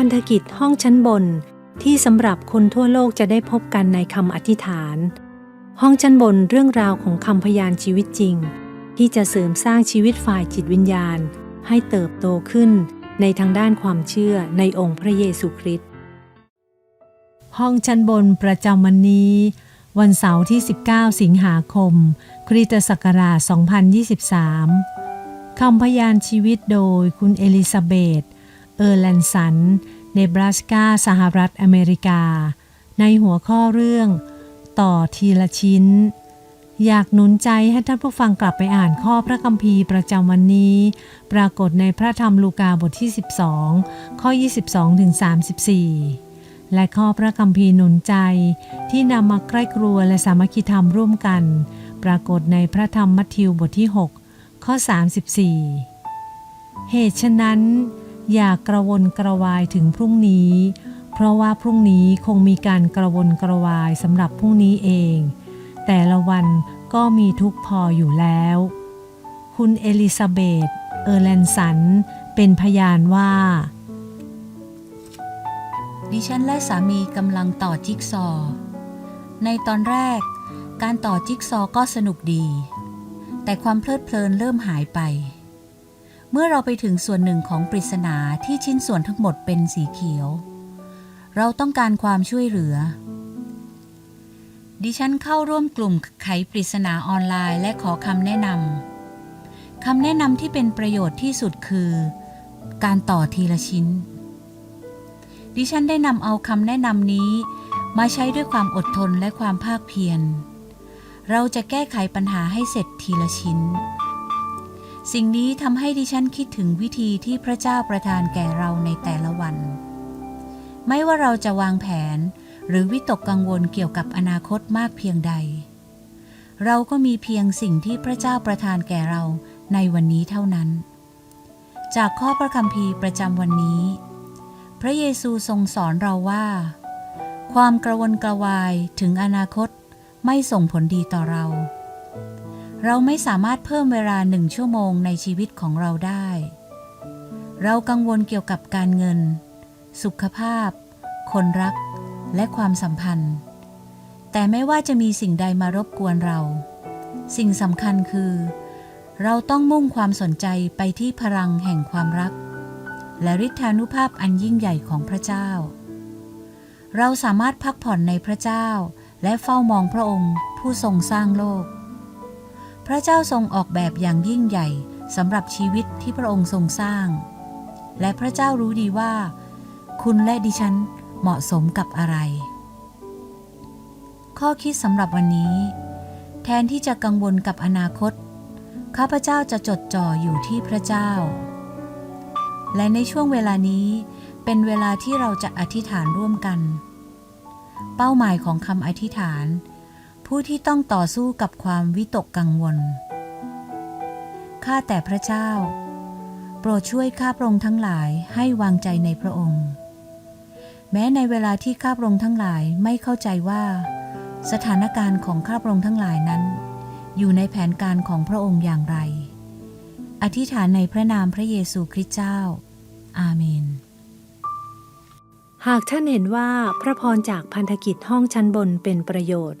พันธกิจห้องชั้นบนที่สำหรับคนทั่วโลกจะได้พบกันในคำอธิษฐาน ห้องชั้นบนเรื่องราวของคำพยานชีวิตจริง ที่จะเสริมสร้างชีวิตฝ่ายจิตวิญญาณ ให้เติบโตขึ้นในทางด้านความเชื่อในองค์พระเยซูคริสต์ห้องชั้นบนประจำวันนี้ วันเสาร์ที่ 19 สิงหาคม คริสตศักราช 2023 คำพยานชีวิตโดยคุณเอลิซาเบธเออร์แลนสัน เนบราสกาสหรัฐอเมริกา ในหัวข้อเรื่อง ต่อทีละชิ้น อยากหนุนใจให้ท่านผู้ฟังกลับไปอ่านข้อพระคัมภีร์ประจำวันนี้ ปรากฏในพระธรรมลูกาบทที่ 12 ข้อ 22ถึง34 และข้อพระคัมภีร์หนุนใจที่นำมาใกล้ครัวและสามัคคีธรรมร่วมกัน ปรากฏในพระธรรมมัทธิวบทที่ 6 ข้อ 34 เหตุฉะนั้น อย่ากระวนกระวายถึงพรุ่งนี้ เพราะว่าพรุ่งนี้คงมีการกระวนกระวายสำหรับพรุ่งนี้เอง แต่ละวันก็มีทุกพออยู่แล้ว คุณเอลิซาเบธเออร์แลนสัน เป็นพยานว่า ดิฉันและสามีกำลังต่อจิ๊กซอ ในตอนแรก การต่อจิ๊กซอก็สนุกดี แต่ความเพลิดเพลินเริ่มหายไป เมื่อเราไปถึงส่วนหนึ่งของปริศนาที่ชิ้นส่วนทั้งหมดเป็นสีเขียว เราต้องการความช่วยเหลือ ดิฉันเข้าร่วมกลุ่มไขปริศนาออนไลน์และขอคำแนะนำคำแนะนำที่เป็นประโยชน์ที่สุดคือ การต่อทีละชิ้น ดิฉันได้นำเอาคำแนะนำนี้ มาใช้ด้วยความอดทนและความภาคเพียร เราจะแก้ไขปัญหาให้เสร็จทีละชิ้น สิ่งนี้ทำให้ดิฉันคิดถึงวิธีที่พระเจ้าประทานแก่เราในแต่ละวัน ไม่ว่าเราจะวางแผนหรือวิตกกังวลเกี่ยวกับอนาคตมากเพียงใด เราก็มีเพียงสิ่งที่พระเจ้าประทานแก่เราในวันนี้เท่านั้น จากข้อพระคัมภีร์ประจำวันนี้ พระเยซูทรงสอนเราว่า ความกระวนกระวายถึงอนาคตไม่ส่งผลดีต่อเรา เราไม่สามารถเพิ่มเวลาหนึ่งชั่วโมงในชีวิตของเราได้ เรากังวลเกี่ยวกับการเงิน สุขภาพ คนรัก และความสัมพันธ์ แต่ไม่ว่าจะมีสิ่งใดมารบกวนเรา สิ่งสำคัญคือ เราต้องมุ่งความสนใจไปที่พลังแห่งความรัก และฤทธานุภาพอันยิ่งใหญ่ของพระเจ้า เราสามารถพักผ่อนในพระเจ้าและเฝ้ามองพระองค์ผู้ทรงสร้างโลก พระเจ้าทรงออกแบบอย่างยิ่งใหญ่สำหรับชีวิตที่พระองค์ทรงสร้าง และพระเจ้ารู้ดีว่า คุณและดิฉันเหมาะสมกับอะไร ข้อคิดสำหรับวันนี้ แทนที่จะกังวลกับอนาคต ข้าพเจ้าจะจดจ่ออยู่ที่พระเจ้า และในช่วงเวลานี้เป็นเวลาที่เราจะอธิษฐานร่วมกัน เป้าหมายของคำอธิษฐาน ผู้ที่ต้องต่อสู้กับความวิตกกังวล ข้าแต่พระเจ้า โปรดช่วยข้าพระองค์ทั้งหลายให้วางใจในพระองค์ แม้ในเวลาที่ข้าพระองค์ทั้งหลายไม่เข้าใจว่า สถานการณ์ของข้าพระองค์ทั้งหลายนั้น อยู่ในแผนการของพระองค์อย่างไร อธิษฐานในพระนามพระเยซูคริสต์เจ้า อาเมนหากท่านเห็นว่าพระพรจากพันธกิจห้องชั้นบนเป็นประโยชน์